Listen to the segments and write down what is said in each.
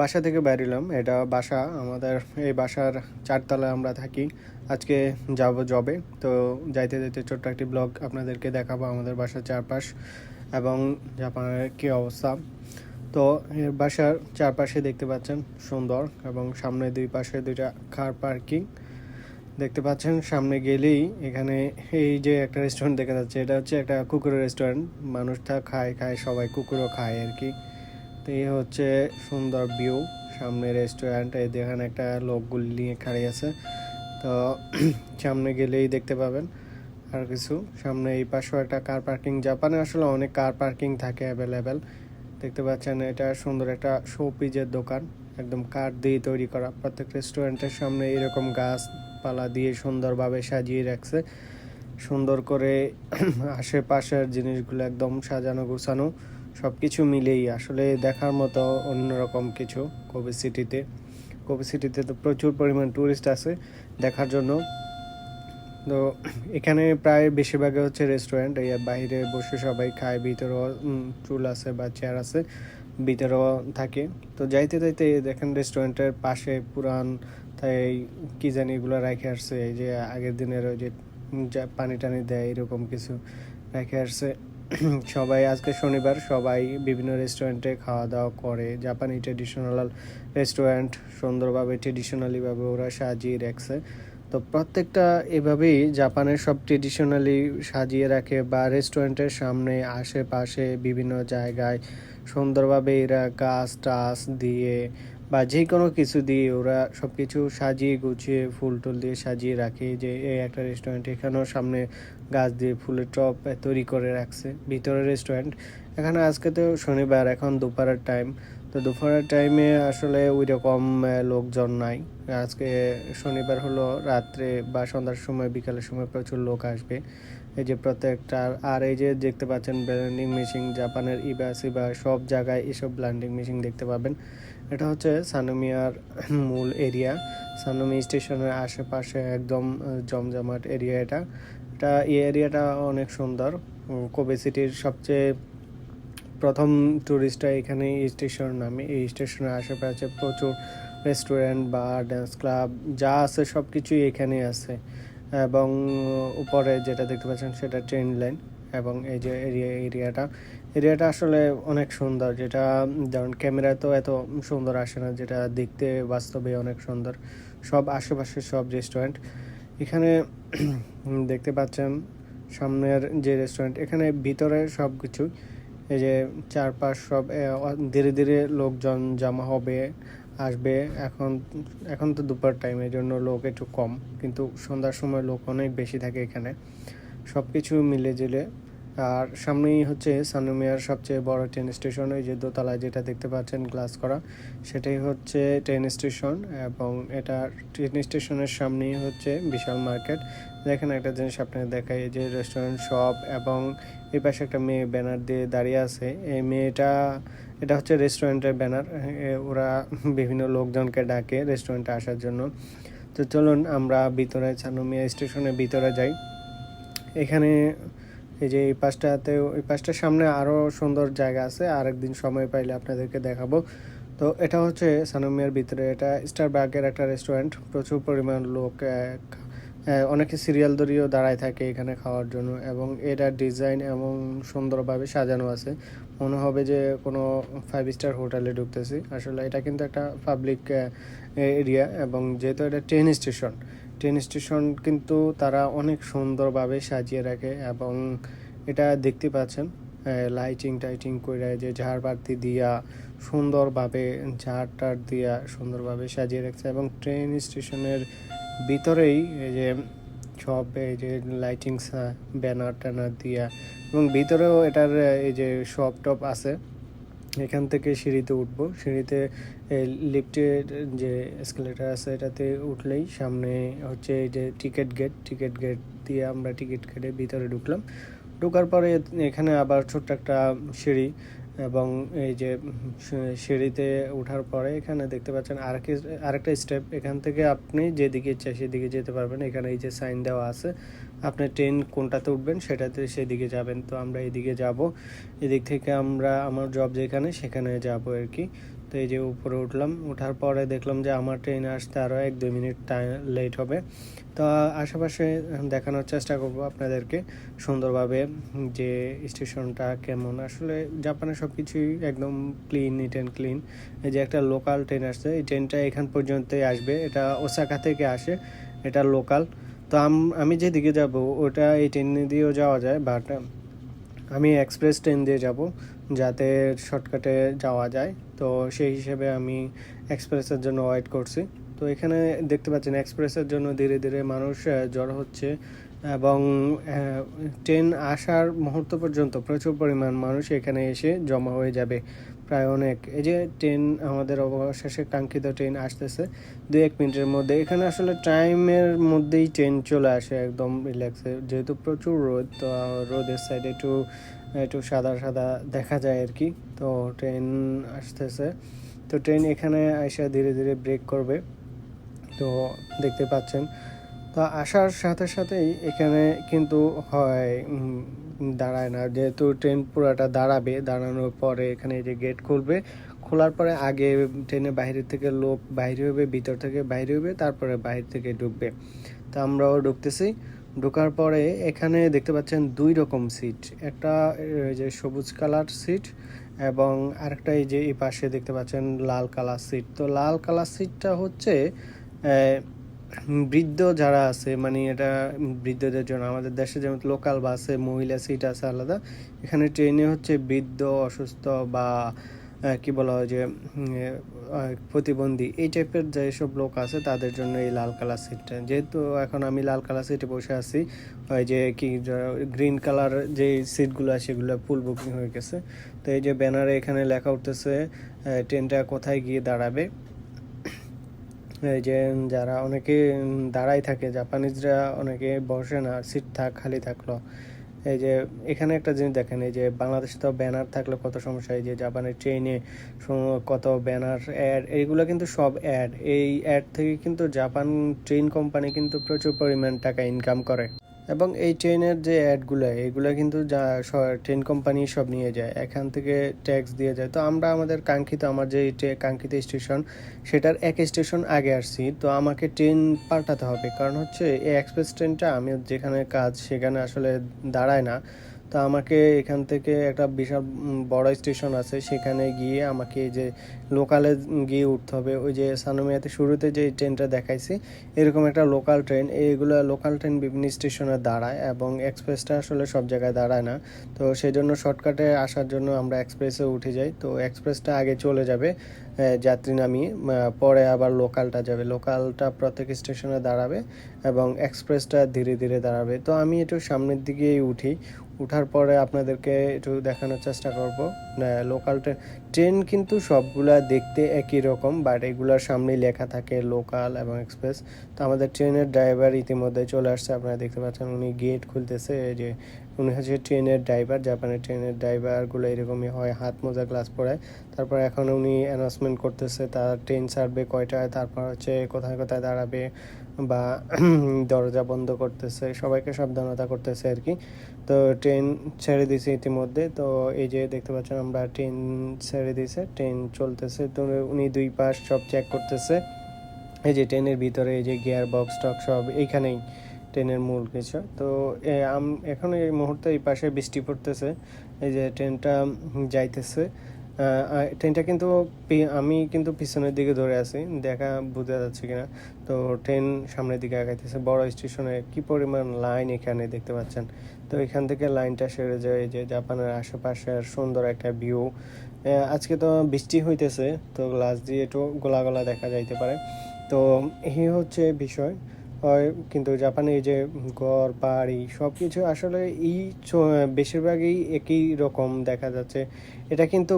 বাসা থেকে বেরিলাম। এটা বাসা, আমাদের এই বাসার চারতলায় আমরা থাকি। আজকে যাব জবে তো যাইতে যাইতে ছোট্ট একটি ব্লগ আপনাদেরকে দেখাবো আমাদের বাসার চারপাশ এবং জাপানের কী অবস্থা। তো এর বাসার চারপাশে দেখতে পাচ্ছেন সুন্দর এবং সামনে দুই পাশে দুইটা কার পার্কিং দেখতে পাচ্ছেন সামনে গেলেই এখানে এই যে একটা রেস্টুরেন্ট দেখা যাচ্ছে, এটা হচ্ছে একটা কুকুরের রেস্টুরেন্ট মানুষটা খায় খায়, সবাই কুকুরও খায় আর কি। তো এই হচ্ছে সুন্দর ভিউ সামনে রেস্টুরেন্ট এই যেখানে একটা লোকগুলি নিয়ে খাড়ি আছে। তো সামনে গেলেই দেখতে পাবেন আর কিছু। সামনে এই পাশেও একটা কার পার্কিং জাপানে আসলে অনেক কার পার্কিং থাকে অ্যাভেলেবেল দেখতে পাচ্ছেন এটা সুন্দর একটা শোপিজের দোকান। একদম কাঠ দিয়ে তৈরি করা। প্রত্যেক রেস্টুরেন্টের সামনে এরকম গাছপালা দিয়ে সুন্দরভাবে সাজিয়ে রাখছে। সুন্দর করে আশেপাশের জিনিসগুলো একদম সাজানো গোছানো সব কিছু মিলেই আসলে দেখার মতো অন্যরকম কিছু কবি সিটিতে। কবি সিটিতে তো প্রচুর পরিমাণ ট্যুরিস্ট আছে দেখার জন্য। তো এখানে প্রায় বেশিরভাগই হচ্ছে রেস্টুরেন্ট এই বাইরে বসে সবাই খায় ভিতরেও চুল আছে বা চেয়ার আছে ভিতরেও থাকে। তো যাইতে যাইতে দেখেন রেস্টুরেন্টের পাশে পুরান তাই কি জানি এগুলো রেখে আসছে, এই যে আগের দিনের ওই যে যা পানি টানি দেয় এরকম কিছু রেখে আসছে। সবাই আজকে শনিবার সবাই বিভিন্ন রেস্টুরেন্টে খাওয়া দাওয়া করে। জাপানি ট্রেডিশনাল রেস্টুরেন্ট সুন্দরভাবে ট্রেডিশনালিভাবে ওরা সাজিয়ে রাখছে। তো প্রত্যেকটা এভাবেই জাপানের সব ট্রেডিশনালি সাজিয়ে রাখে বা রেস্টুরেন্টের সামনে, আশেপাশে বিভিন্ন জায়গায় সুন্দরভাবে এরা গাছ টাছ দিয়ে বা যে কোনো কিছু দিয়ে ওরা সব কিছু সাজিয়ে গুছিয়ে ফুল টুল দিয়ে সাজিয়ে রাখে যে, এই একটা রেস্টুরেন্ট এখানেও সামনে গাছ দিয়ে ফুলের টপ তৈরি করে রাখছে ভিতরে রেস্টুরেন্ট এখানে আজকে তো শনিবার, এখন দুপুরের টাইম তো দুপুরের টাইমে আসলে ওই রকম লোকজন নাই। আজকে শনিবার হলো রাত্রে বা সন্ধ্যার সময়, বিকালের সময় প্রচুর লোক আসবে। এই যে প্রত্যেকটা, আর এই যে দেখতে পাচ্ছেন ব্ল্যান্ডিং মেশিন, জাপানের ইবা সিবা জায়গায় এসব ব্ল্যান্ডিং মেশিন দেখতে পাবেন। এটা হচ্ছে সানুমিয়ার মূল এরিয়া। সানুমি স্টেশনের আশেপাশে একদম জমজমাট এরিয়া এটা। এটা, এই এরিয়াটা অনেক সুন্দর। কোবে সিটির সবচেয়ে প্রথম ট্যুরিস্টরা এখানে স্টেশন নামে। এই স্টেশনের আশেপাশে প্রচুর রেস্টুরেন্ট বা ড্যান্স ক্লাব যা আছে সব কিছুই এখানে আছে। এবং উপরে যেটা দেখতে পাচ্ছেন সেটা ট্রেন লাইন এবং এই যে এরিয়া, এরিয়াটা। এরিয়াটা আসলে অনেক সুন্দর, যেটা যেমন ক্যামেরা তো এত সুন্দর আসে না, যেটা দেখতে বাস্তবে অনেক সুন্দর। সব আশেপাশে সব রেস্টুরেন্ট এখানে দেখতে পাচ্ছেন সামনের যে রেস্টুরেন্ট এখানে ভিতরে সব কিছু এই যে চারপাশ সব ধীরে ধীরে লোকজন জমা হবে, আসবে। এখন এখন তো দুপুর টাইম এই জন্য লোক একটু কম, কিন্তু সন্ধ্যার সময় লোক অনেক বেশি থাকে এখানে। সব কিছু মিলে জিলে। আর সামনেই হচ্ছে সানুমিয়ার সবচেয়ে বড় ট্রেন স্টেশন ওই যে দোতলায় যেটা দেখতে পাচ্ছেন গ্লাস করা, সেটাই হচ্ছে ট্রেন স্টেশন এবং এটা ট্রেন স্টেশনের সামনেই হচ্ছে বিশাল মার্কেট দেখেন একটা জিনিস আপনাকে দেখাই, যে রেস্টুরেন্ট শপ এবং এই পাশে একটা মেয়ে ব্যানার দিয়ে দাঁড়িয়ে আছে। এই মেয়েটা, এটা হচ্ছে রেস্টুরেন্টের ব্যানার ওরা বিভিন্ন লোকজনকে ডাকে রেস্টুরেন্টে আসার জন্য। তো চলুন আমরা ভিতরে ছানুমিয়া স্টেশনের ভিতরে যাই। এখানে এই যে এই পাশটাতে, এই পাশটার সামনে আরও সুন্দর জায়গা আছে। আর একদিন সময় পাইলে আপনাদেরকে দেখাবো। তো এটা হচ্ছে সানুমিয়ার ভিতরে। এটা স্টার বার্গের একটা রেস্টুরেন্ট। প্রচুর পরিমাণ লোক অনেকে সিরিয়াল ধরিয়েও দাঁড়ায় থাকে এখানে খাওয়ার জন্য এবং এটা ডিজাইন এমন সুন্দরভাবে সাজানো আছে। মনে হবে যে কোনো ফাইভ স্টার হোটেলে ঢুকতেছি। আসলে এটা কিন্তু একটা পাবলিক এরিয়া এবং যেহেতু এটা ট্রেন স্টেশন ট্রেন স্টেশন কিন্তু তারা অনেক সুন্দরভাবে সাজিয়ে রাখে এবং এটা দেখতে পাচ্ছেন লাইটিং টাইটিং করে যে ঝাড়বাতি দিয়া সুন্দরভাবে ঝাড় টাড় দিয়া সুন্দরভাবে সাজিয়ে রাখছে এবং ট্রেন স্টেশনের ভিতরেই এই যে সব এই যে লাইটিং ব্যানার ট্যানার দিয়া এবং ভিতরেও এটার এই যে শপ টপ আছে। এখান থেকে সিঁড়িতে উঠবো। সিঁড়িতে লিফটের যে স্কেলেটার আছে, এটাতে উঠলেই সামনে হচ্ছে এই যে টিকিট গেট টিকিট গেট দিয়ে আমরা টিকিট কেটে ভিতরে ঢুকলাম। ঢোকার পরে এখানে আবার ছোট্ট একটা সিঁড়ি এবং এই যে সিঁড়িতে ওঠার পরে এখানে দেখতে পাচ্ছেন আরেকটি, আরেকটা স্টেপ এখান থেকে আপনি যেদিকে ইচ্ছা সেদিকে যেতে পারবেন। এখানে এই যে সাইন দেওয়া আছে, আপনি ট্রেন কোনটাতে উঠবেন সেটাতে সেদিকে যাবেন। তো আমরা এদিকে যাব। এদিক থেকে আমরা, আমার জব যেখানে, সেখানে যাব আর কি। তো এই যে উপরে উঠলাম ওঠার পরে দেখলাম যে আমার ট্রেন আসতে আরও এক দুই মিনিট লেট হবে। তো আশেপাশে দেখানোর চেষ্টা করব আপনাদেরকে সুন্দরভাবে যে স্টেশনটা কেমন। আসলে জাপানে সব কিছুই একদম ক্লিন নিট অ্যান্ড ক্লিন এই যে একটা লোকাল ট্রেন আসছে, এই ট্রেনটা এখান পর্যন্তই আসবে। এটা ওসাকা থেকে আসে, এটা লোকাল তো আমি যেদিকে যাব, ওটা এই ট্রেন দিয়েও যাওয়া যায় বাট আমি এক্সপ্রেস ট্রেন দিয়ে যাব। যাতে শর্টকাটে যাওয়া যায়। তো সেই হিসেবে আমি এক্সপ্রেসের জন্য ওয়েট করছি। তো এখানে দেখতে পাচ্ছেন, এক্সপ্রেসের জন্য ধীরে ধীরে মানুষ জড়ো হচ্ছে এবং ট্রেন আসার মুহূর্ত পর্যন্ত প্রচুর পরিমাণ মানুষ এখানে এসে জমা হয়ে যাবে। প্রায় অনেক। এই যে ট্রেন আমাদের অবশেষে কাঙ্ক্ষিত ট্রেন আসতেছে দু এক মিনিটের মধ্যে। এখানে আসলে টাইমের মধ্যেই ট্রেন চলে আসে একদম রিল্যাক্সে যেহেতু প্রচুর রোদ, তো রোদের সাইডে একটু একটু সাদা সাদা দেখা যায় আর কি তো ট্রেন আসতেছে। তো ট্রেন এখানে এসে ধীরে ধীরে ব্রেক করবে। তো দেখতে পাচ্ছেন। তো আসার সাথে সাথেই এখানে কিন্তু হয় দাঁড়ায় না। যেহেতু ট্রেন পুরাটা দাঁড়াবে, দাঁড়ানোর পরে এখানে যে গেট খুলবে, খোলার পরে আগে ট্রেনের বাইরে থেকে লোক বাইরে হবে ভিতর থেকে বাইরে হবে তারপরে বাইরে থেকে ঢুকবে। তো আমরাও ঢুকতেছি। ঢোকার পরে এখানে দেখতে পাচ্ছেন দুই রকম সিট একটা যে সবুজ কালার সিট এবং আরেকটা এই যে এই পাশে দেখতে পাচ্ছেন লাল কালার সিট তো লাল কালার সিটটা হচ্ছে বৃদ্ধ যারা আছে মানে এটা বৃদ্ধদের জন্য, আমাদের দেশে যেমন লোকাল বাসে মহিলা সিট আছে আলাদা, এখানে ট্রেনে হচ্ছে বৃদ্ধ, অসুস্থ বা কি বলা হয় যে প্রতিবন্ধী, এই টাইপের যেসব লোক আছে তাদের জন্য এই লাল কালার সিটটা যেহেতু এখন আমি লাল কালার সিটে বসে আছি, ওই যে কি গ্রিন কালার যে সিটগুলো আছে সেগুলো ফুল বুকিং হয়ে গেছে। তো এই যে ব্যানারে এখানে লেখা উঠতেছে ট্রেনটা কোথায় গিয়ে দাঁড়াবে? যে যারা অনেকে দাঁড়াই থাকে, জাপানিজরা অনেকে বসে না, সিট থাক, খালি থাকল। এই যে এখানে একটা জিনিস দেখেন, এই যে বাংলাদেশে তো ব্যানার থাকলে কত সমস্যা, এই যে জাপানের ট্রেনে কত ব্যানার অ্যাড এইগুলো কিন্তু সব অ্যাড এই অ্যাড থেকে কিন্তু জাপান ট্রেন কোম্পানি কিন্তু প্রচুর পরিমাণ টাকা ইনকাম করে। এবং এই ট্রেনের যে অ্যাডগুলো এগুলো কিন্তু যা ট্রেন কোম্পানি সব নিয়ে যায়। এখান থেকে ট্যাক্স দিয়ে যায়। তো আমরা আমাদের কাঙ্ক্ষিত, আমার যে কাঙ্ক্ষিত স্টেশন সেটার এক স্টেশন আগে আসছি। তো আমাকে ট্রেন পাঠাতে হবে। কারণ হচ্ছে, এই এক্সপ্রেস ট্রেনটা আমি যেখানে কাজ, সেখানে আসলে দাঁড়ায় না। তো আমাকে এখান থেকে একটা বিশাল বড় স্টেশন আছে। সেখানে গিয়ে আমাকে যে লোকালে গিয়ে উঠতে হবে। ওই যে সানুমিয়াতে শুরুতে যে ট্রেনটা দেখাইছি, এরকম একটা লোকাল ট্রেন এইগুলো লোকাল ট্রেন বিভিন্ন স্টেশনে দাঁড়ায় এবং এক্সপ্রেসটা আসলে সব জায়গায় দাঁড়ায় না। তো সেই জন্য শর্টকাটে আসার জন্য আমরা এক্সপ্রেসে উঠে যাই। তো এক্সপ্রেসটা আগে চলে যাবে যাত্রী নামিয়ে পরে আবার লোকালটা যাবে। লোকালটা প্রত্যেক স্টেশনে দাঁড়াবে এবং এক্সপ্রেসটা ধীরে ধীরে দাঁড়াবে। তো আমি একটু সামনের দিকেই উঠি। উঠার পরে আপনাদেরকে একটু দেখানোর চেষ্টা করব। লোকাল ট্রেন ট্রেন কিন্তু সবগুলা দেখতে একই রকম বাট এগুলার সামনেই লেখা থাকে লোকাল এবং এক্সপ্রেস তো আমাদের ট্রেনের ড্রাইভার ইতিমধ্যে চলে আসছে, আপনারা দেখতে পাচ্ছেন উনি গেট খুলতেছে যে উনি হচ্ছে ট্রেনের ড্রাইভার জাপানের ট্রেনের ড্রাইভারগুলো এরকমই হয়, হাত মোজা গ্লাস পরায়। তারপর এখন উনি অ্যানাউন্সমেন্ট করতেছে, তার ট্রেন ছাড়বে কয়টায়, তারপর হচ্ছে কোথায় কোথায় দাঁড়াবে বা দরজা বন্ধ করতেছে, সবাইকে সাবধানতা করতেছে আর কি। তো ট্রেন ছেড়ে দিয়েছে ইতিমধ্যে। তো এই যে দেখতে পাচ্ছেন আমরা ট্রেন ছেড়ে দিয়েছে ট্রেন চলতেছে। তো উনি দুই পাশ সব চেক করতেছে। এই যে ট্রেনের ভিতরে এই যে গিয়ার বক্স টক সব এইখানেই ট্রেনের মূল কিছু। তো এখন এই মুহূর্তে এই পাশে বৃষ্টি পড়তেছে। এই যে ট্রেনটা যাইতেছে। ট্রেনটা কিন্তু আমি কিন্তু পিছনের দিকে ধরে আছি, দেখা বোঝা যাচ্ছে কিনা। তো ট্রেন সামনের দিকে আগাইতেছে, বড় স্টেশনে কি পরিমাণ লাইন এখানে দেখতে পাচ্ছেন? তো এখান থেকে লাইনটা সেরে যায়, যে জাপানের আশেপাশের সুন্দর একটা ভিউ আজকে তো বৃষ্টি হইতেছে, তো গ্লাস দিয়ে একটু গোলা গোলা দেখা যাইতে পারে। তো এই হচ্ছে বিষয়। কিন্তু জাপানে এই যে ঘর বাড়ি সব কিছু আসলে এই বেশিরভাগই একই রকম দেখা যাচ্ছে। এটা কিন্তু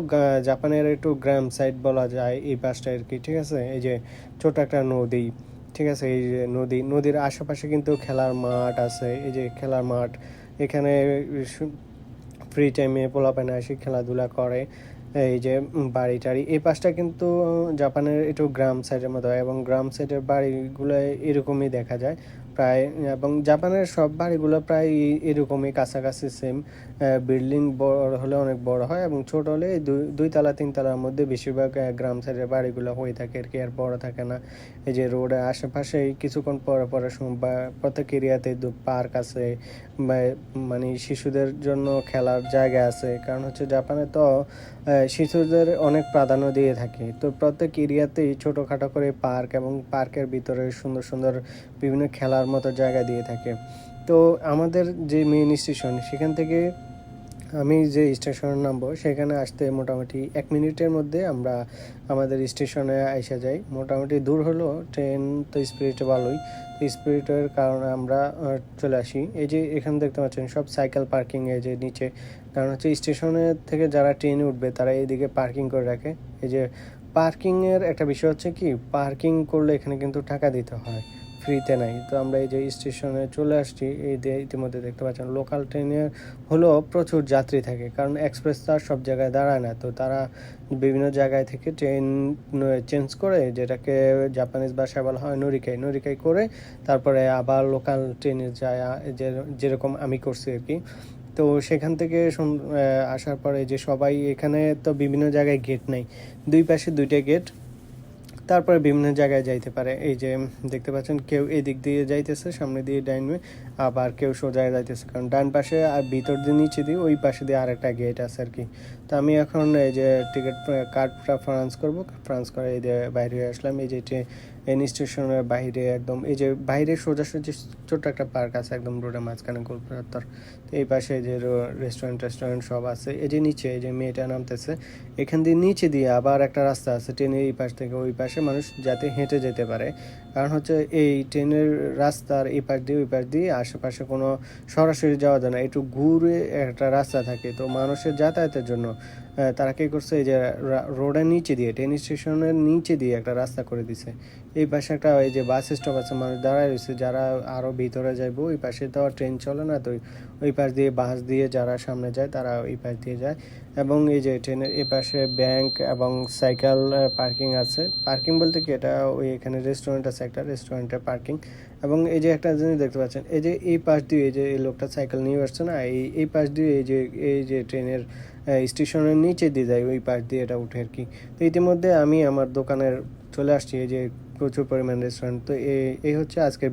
জাপানের একটু গ্রাম সাইড বলা যায়, এই পাশটা আর কি, ঠিক আছে? এই যে ছোট একটা নদী, ঠিক আছে? এই যে নদী, নদীর আশেপাশে কিন্তু খেলার মাঠ আছে। এই যে খেলার মাঠ, এখানে ফ্রি টাইমে পোলাপানে আসি, খেলাধুলা করে। এই যে বাড়ি টাড়ি, এই পাশটা কিন্তু জাপানের একটু গ্রাম সাইডের মতো হয় এবং গ্রাম সাইডের বাড়িগুলো এরকমই দেখা যায়। প্রায়, এবং জাপানের সব বাড়িগুলো প্রায় এরকমই কাছাকাছি সেম বিল্ডিং বড় হলে অনেক বড় হয় এবং ছোট হলে দুই তালা তিন তালার মধ্যে বেশিরভাগ গ্রাম সাইডের বাড়িগুলো হয়ে থাকে, আর কি, আর বড় থাকে না। এই যে রোডের আশেপাশে কিছুক্ষণ পরে পরে বা প্রত্যেক এরিয়াতে পার্ক আছে মানে শিশুদের জন্য খেলার জায়গা আছে। কারণ হচ্ছে জাপানে তো শিশুদের অনেক প্রাধান্য দিয়ে থাকে। তো প্রত্যেক এরিয়াতেই ছোটোখাটো করে পার্ক এবং পার্কের ভিতরে সুন্দর সুন্দর বিভিন্ন খেলার মতো জায়গা দিয়ে থাকে। তো আমাদের যে মেইন স্টেশন সেখান থেকে আমি যে স্টেশনে নামবো সেখানে আসতে মোটামুটি এক মিনিটের মধ্যে আমরা আমাদের স্টেশনে এসে যাই। মোটামুটি দূর হলো ট্রেন তো স্পিরিটে ভালোই। স্পিরিটের কারণে আমরা চলে আসি। এই যে এখানে দেখতে পাচ্ছেন, সব সাইকেল পার্কিং এই যে নিচে। কারণ হচ্ছে স্টেশনে থেকে যারা ট্রেনে উঠবে, তারা এইদিকে পার্কিং করে রাখে। এই যে পার্কিংয়ের একটা বিষয় হচ্ছে কি পার্কিং করলে এখানে কিন্তু টাকা দিতে হয়। ফ্রিতে নাই। তো আমরা এই যে স্টেশনে চলে আসছি, এই ইতিমধ্যে দেখতে পাচ্ছেন লোকাল ট্রেনের হলো প্রচুর যাত্রী থাকে, কারণ এক্সপ্রেস তো আর সব জায়গায় দাঁড়ায় না। তো তারা বিভিন্ন জায়গায় থেকে ট্রেন চেঞ্জ করে যেটাকে জাপানিজ ভাষায় বলা হয় নরিকাই নরিকাই করে তারপরে আবার লোকাল ট্রেনে যায় যেরকম আমি করছি আর কি। তো সেখান থেকে আসার পরে যে সবাই এখানে তো বিভিন্ন জায়গায় গেট নেই। দুই পাশে দুইটা গেট তারপরে বিভিন্ন জায়গায় যাইতে পারে। এই যে দেখতে পাচ্ছেন, কেউ এদিক দিয়ে যাইতেছে, সামনে দিয়ে ডাইনে আবার কেউ সোজা যাইতেছে। কারণ ডান পাশে আর ভিতর দিয়ে, নিচে দিয়ে, ওই পাশে দিয়ে আরেকটা গেট আছে আর কি। তো আমি এখন এই যে টিকিট কার্ডটা ফ্রান্স করব। ফ্রান্স করে এই যে বাইরে আসলাম। এই যে ট্রেন স্টেশনের বাইরে একদম, এই যে বাইরে সোজাসুজি ছোট্ট একটা পার্ক আছে একদম রোডের মাঝখানে গোলপ্রাত্তর তো এই পাশে যে রেস্টুরেন্ট টেস্টুরেন্ট সব আছে। এই যে নিচে, এই যে মেয়েটা নামতেছে, এখান দিয়ে নিচে দিয়ে আবার একটা রাস্তা আছে ট্রেনের এই পাশ থেকে ওই পাশে মানুষ যাতে হেঁটে যেতে পারে। কারণ হচ্ছে এই ট্রেনের রাস্তার এই পাশ দিয়ে ওই পাশ দিয়ে আশেপাশে কোনো সরাসরি যাওয়া যায় না। একটু ঘুরে একটা রাস্তা থাকে। তো মানুষের যাতায়াতের জন্য তারা কি করছে, এই যে রোডের নিচে দিয়ে ট্রেন স্টেশনের নিচে দিয়ে একটা রাস্তা করে দিছে। এই পাশে একটা, এই যে বাস স্টপ আছে মানুষ দাঁড়ায় রয়েছে, যারা আরও ভিতরে যাইবো, ওই পাশে তো আর ট্রেন চলে না, তো ওই- পাশ দিয়ে বাস দিয়ে যারা সামনে যায়, তারা ওই পাশ দিয়ে যায়। এবং এই যে ট্রেনের এই পাশে ব্যাংক এবং সাইকেল পার্কিং আছে। পার্কিং বলতে কি, এটা ওই এখানে রেস্টুরেন্ট আছে, একটা রেস্টুরেন্টের পার্কিং এবং এই যে একটা জিনিস দেখতে পাচ্ছেন, এই যে এই পাশ দিয়ে, এই যে এই লোকটা সাইকেল নিয়ে আসছে না, এই এই পাশ দিয়ে, এই যে এই যে ট্রেনের স্টেশনের নিচে দিয়ে যায়, ওই পাশ দিয়ে এটা উঠে আর কি। তো ইতিমধ্যে আমি আমার দোকানের চলে আসছি, এই যে প্রচুর পরিমাণ রেস্টুরেন্ট তো এই হচ্ছে আজকের